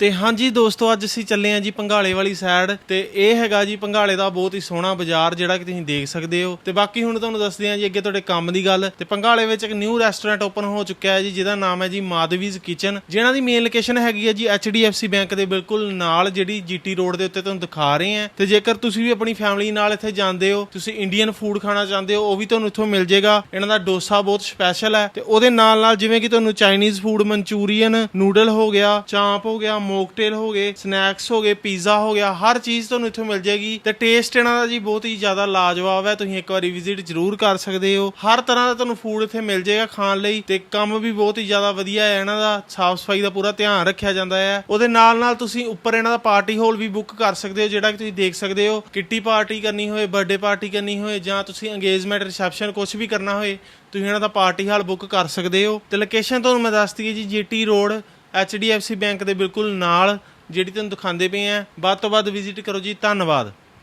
ਤੇ ਹਾਂਜੀ ਦੋਸਤੋ, ਅੱਜ ਅਸੀਂ ਚੱਲੇ ਆਂ ਜੀ ਪੰਘਾਲੇ ਵਾਲੀ ਸਾਈਡ ਤੇ ਇਹ ਹੈਗਾ ਜੀ ਪੰਘਾਲੇ ਦਾ ਬਹੁਤ ਹੀ ਸੋਹਣਾ ਬਾਜ਼ਾਰ ਜਿਹੜਾ ਕਿ ਤੁਸੀਂ ਦੇਖ ਸਕਦੇ ਹੋ। ਤੇ ਬਾਕੀ ਹੁਣ ਤੁਹਾਨੂੰ ਦੱਸਦੇ ਆਂ ਜੀ ਅੱਗੇ ਤੁਹਾਡੇ ਕੰਮ ਦੀ ਗੱਲ। ਤੇ ਪੰਘਾਲੇ ਵਿੱਚ ਇੱਕ ਨਿਊ ਰੈਸਟੋਰੈਂਟ ਓਪਨ ਹੋ ਚੁੱਕਿਆ ਹੈ ਜੀ, ਜਿਹਦਾ ਨਾਮ ਹੈ ਜੀ ਮਾਧਵੀਜ਼ ਕਿਚਨ ਜਿਹਨਾਂ ਦੀ ਮੇਨ ਲੋਕੇਸ਼ਨ ਹੈਗੀ ਹੈ ਜੀ HDFC ਬੈਂਕ ਦੇ ਬਿਲਕੁਲ ਨਾਲ ਜਿਹੜੀ GT ਰੋਡ ਦੇ ਉੱਤੇ ਤੁਹਾਨੂੰ ਦਿਖਾ ਰਹੇ ਆਂ ਤੇ ਜੇਕਰ ਤੁਸੀਂ ਵੀ ਆਪਣੀ ਫੈਮਿਲੀ ਨਾਲ ਇੱਥੇ ਜਾਂਦੇ ਹੋ, ਤੁਸੀਂ ਇੰਡੀਅਨ ਫੂਡ ਖਾਣਾ ਚਾਹੁੰਦੇ ਹੋ, ਉਹ ਵੀ ਤੁਹਾਨੂੰ ਇੱਥੋਂ ਮਿਲ ਜਾਏਗਾ ਇਹਨਾਂ ਦਾ ਡੋਸਾ ਬਹੁਤ ਸਪੈਸ਼ਲ ਹੈ। ਤੇ ਉਹਦੇ ਨਾਲ ਨਾਲ ਜਿਵੇਂ ਕਿ ਤੁਹਾਨੂੰ ਚਾਈਨੀਜ਼ ਫੂਡ ਮਨਚੂਰੀਅਨ ਨੂਡਲ ਹੋ ਗਿਆ, ਚਾਂਪ ਹੋ ਗਿਆ ਮੋਕਟੇਲ ਹੋ ਗਏ ਸਨੈਕਸ ਹੋ ਗਏ ਪੀਜ਼ਾ ਹੋ ਗਿਆ, ਹਰ ਚੀਜ਼ ਤੁਹਾਨੂੰ ਇੱਥੋਂ ਮਿਲ ਜਾਏਗੀ। ਤੇ ਟੇਸਟ ਇਹਨਾਂ ਦਾ ਜੀ ਬਹੁਤ ਹੀ ਜ਼ਿਆਦਾ ਲਾਜਵਾਬ ਹੈ, ਤੁਸੀਂ ਇੱਕ ਵਾਰੀ ਵਿਜ਼ਿਟ ਜ਼ਰੂਰ ਕਰ ਸਕਦੇ ਹੋ। ਹਰ ਤਰ੍ਹਾਂ ਦਾ ਤੁਹਾਨੂੰ ਫੂਡ ਇੱਥੇ ਮਿਲ ਜਾਏਗਾ ਖਾਣ ਲਈ, ਤੇ ਕੰਮ ਵੀ ਬਹੁਤ ਹੀ ਜ਼ਿਆਦਾ ਵਧੀਆ ਹੈ ਇਹਨਾਂ ਦਾ ਸਾਫ਼ ਸਫ਼ਾਈ ਦਾ ਪੂਰਾ ਧਿਆਨ ਰੱਖਿਆ ਜਾਂਦਾ ਹੈ। ਉਹਦੇ ਨਾਲ ਨਾਲ ਤੁਸੀਂ ਉੱਪਰ ਇਹਨਾਂ ਦਾ ਪਾਰਟੀ ਹਾਲ ਵੀ ਬੁੱਕ ਕਰ ਸਕਦੇ ਹੋ, ਜਿਹੜਾ ਕਿ ਤੁਸੀਂ ਦੇਖ ਸਕਦੇ ਹੋ, ਕਿੱਟੀ ਪਾਰਟੀ ਕਰਨੀ ਹੋਏ ਬਰਥਡੇ ਪਾਰਟੀ ਕਰਨੀ ਹੋਏ, ਜਾਂ ਤੁਸੀਂ ਅੰਗੇਜਮੈਂਟ ਰਿਸੈਪਸ਼ਨ ਕੁਝ ਵੀ ਕਰਨਾ ਹੋਏ, ਤੁਸੀਂ ਇਹਨਾਂ ਦਾ ਪਾਰਟੀ ਹਾਲ ਬੁੱਕ ਕਰ ਸਕਦੇ ਹੋ। ਤੇ ਲੋਕੇਸ਼ਨ ਤੁਹਾਨੂੰ ਮੈਂ ਦੱਸਤੀ ਹੈ ਜੀ, ਜੀਟੀ ਰੋਡ HDFC ਬੈਂਕ ਦੇ ਬਿਲਕੁਲ ਨਾਲ, ਜਿਹੜੀ ਤੁਹਾਨੂੰ ਦਿਖਾਉਂਦੇ ਪਏ ਆ ਵੱਧ ਤੋਂ ਵੱਧ ਵਿਜ਼ਿਟ ਕਰੋ ਜੀ, ਧੰਨਵਾਦ।